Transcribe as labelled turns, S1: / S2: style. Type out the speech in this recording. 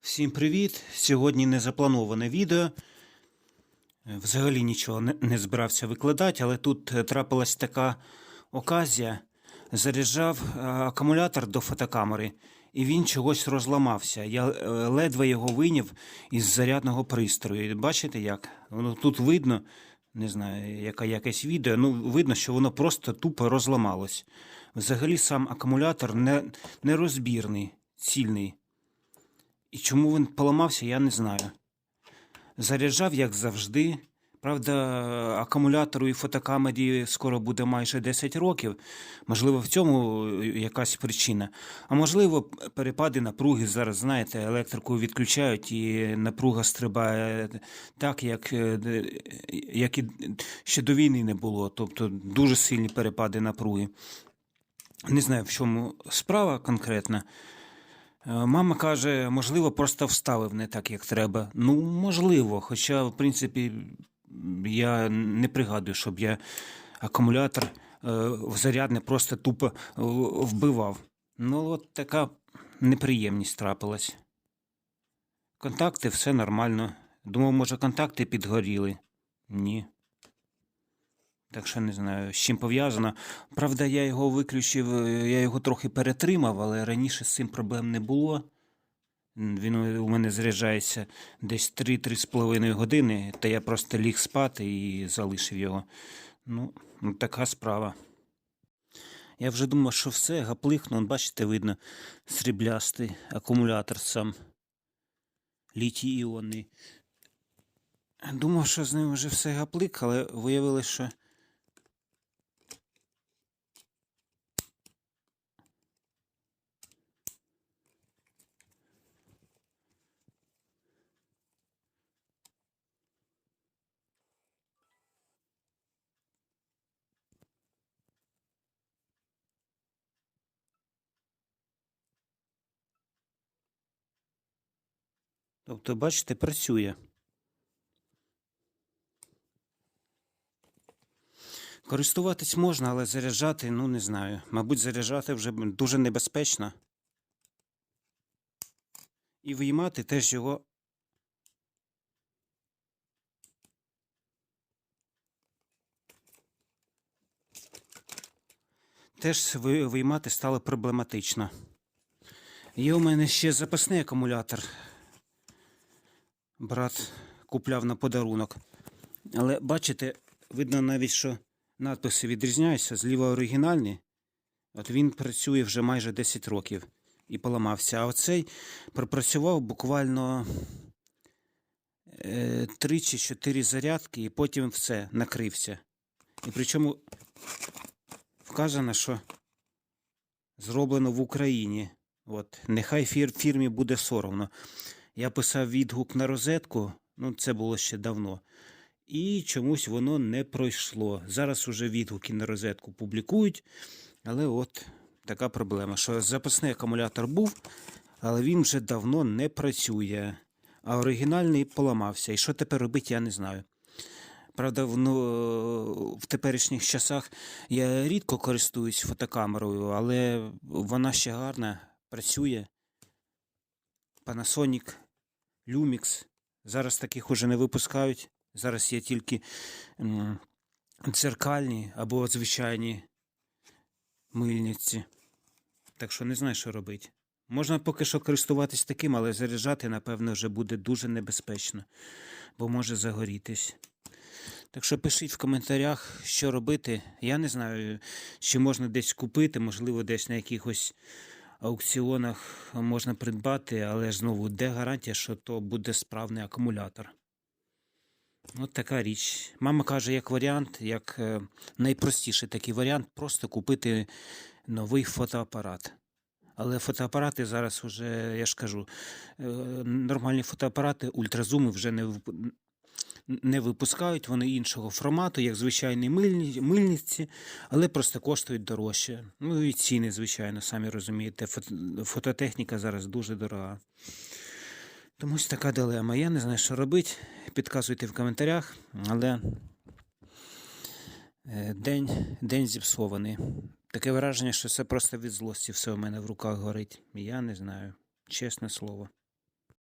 S1: Всім привіт! Сьогодні незаплановане відео. Е, Взагалі нічого не, не збирався викладати, але тут е, трапилась така оказія. Заряджав е, акумулятор до фотокамери, і він чогось розламався. Я е, ледве його вийняв із зарядного пристрою. Бачите як? Воно тут видно, не знаю, яка якесь відео. Ну, видно, що воно просто тупо розламалось. Взагалі сам акумулятор не, нерозбірний, цільний. І чому він поламався, я не знаю. Заряджав, як завжди. Правда, акумулятору і фотокамері скоро буде майже 10 років. Можливо, в цьому якась причина. А можливо, перепади напруги зараз, знаєте, електрику відключають і напруга стрибає так, як, е, як і ще до війни не було. Тобто дуже сильні перепади напруги. Не знаю, в чому справа конкретна. Е, Мама каже, можливо, просто вставив не так, як треба. Ну, можливо, хоча, в принципі, я не пригадую, щоб я акумулятор е, в зарядне просто тупо е, вбивав. Ну, от така неприємність трапилась. Контакти, все нормально. Думав, може, контакти підгоріли. Ні. Так що не знаю, з чим пов'язано. Правда, я його виключив, е, я його трохи перетримав, але раніше з цим проблем не було. Він у мене заряджається десь 3-3,5 години, та я просто ліг спати і залишив його. Ну, така справа. Я вже думав, що все, гаплик, ну, бачите, видно, сріблястий акумулятор сам. Літій іонний. Думав, що з ним вже все гаплик, але виявилося, що Тобто, бачите, працює. Користуватись можна, але заряджати, ну не знаю. Мабуть, заряджати вже дуже небезпечно. І виймати теж його. Теж виймати стало проблематично. Є у мене ще запасний акумулятор брат купляв на подарунок. Але бачите, видно навіть, що надписи відрізняються. Зліва оригінальні. От він працює вже майже 10 років і поламався. А оцей пропрацював буквально е, 3 чи 4 зарядки, і потім все накрився. І причому вказано, що зроблено в Україні. От, нехай фір, фірмі буде соромно. Я писав відгук на розетку, ну це було ще давно. І чомусь воно не пройшло. Зараз уже відгуки на розетку публікують, але от така проблема, що запасний акумулятор був, але він вже давно не працює. А оригінальний поламався. І що тепер робити, я не знаю. Правда, в, в теперішніх часах я рідко користуюсь фотокамерою, але вона ще гарна, працює. Panasonic, Lumix. Зараз таких уже не випускають. Зараз є тільки дзеркальні або звичайні мильниці. Так що не знаю, що робити. Можна поки що користуватись таким, але заряджати, напевно, вже буде дуже небезпечно, бо може загорітись. Так що пишіть в коментарях, що робити. Я не знаю, чи можна десь купити, можливо, десь на якихось аукціонах можна придбати, але знову, де гарантія, що то буде справний акумулятор. От така річ. Мама каже, як варіант, як е, найпростіший такий варіант, просто купити новий фотоапарат. Але фотоапарати зараз вже, я ж кажу, е, нормальні фотоапарати, ультразуми вже не, не випускають, вони іншого формату, як звичайні мильниці, але просто коштують дорожче. Ну і ціни, звичайно, самі розумієте, фототехніка зараз дуже дорога. Тому ось така дилема. Я не знаю, що робити. Підказуйте в коментарях, але е, день, день зіпсований. Таке враження, що це просто від злості все у мене в руках горить. Я не знаю, чесне слово.